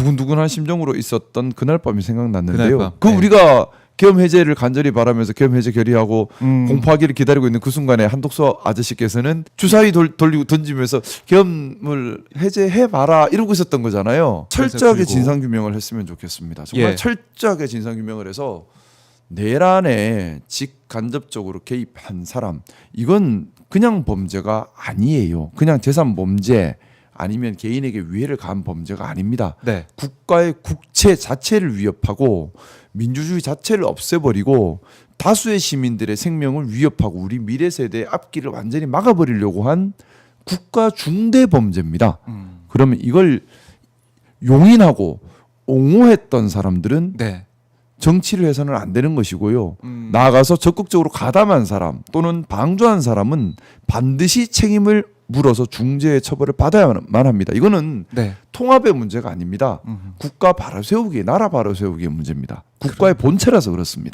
두근두근한 심정으로 있었던 그날 밤이 생각났는데요. 그날 밤, 그 네. 우리가 계엄 해제를 간절히 바라면서 계엄 해제 결의하고 음. 공포하기를 기다리고 있는 그 순간에 한독수 아저씨께서는 주사위 돌, 돌리고 던지면서 계엄을 해제해 봐라 이러고 있었던 거잖아요. 철저하게. 진상 규명을 했으면 좋겠습니다. 정말 예. 철저하게 진상 규명을 해서 내란에 직간접적으로 개입한 사람 이건 그냥 범죄가 아니에요. 그냥 재산 범죄 아니면 개인에게 위해를 가한 범죄가 아닙니다. 네. 국가의 국채 자체를 위협하고 민주주의 자체를 없애버리고 다수의 시민들의 생명을 위협하고 우리 미래 세대의 앞길을 완전히 막아버리려고 한 국가 중대 범죄입니다. 음. 그러면 이걸 용인하고 옹호했던 사람들은 네. 정치를 해서는 안 되는 것이고요. 음. 나아가서 적극적으로 가담한 사람 또는 방조한 사람은 반드시 책임을 물어서 중재의 처벌을 받아야만 합니다. 이거는 네. 통합의 문제가 아닙니다. 음. 국가 바로 세우기, 나라 바로 세우기의 문제입니다. 국가의 본체라서 그렇습니다.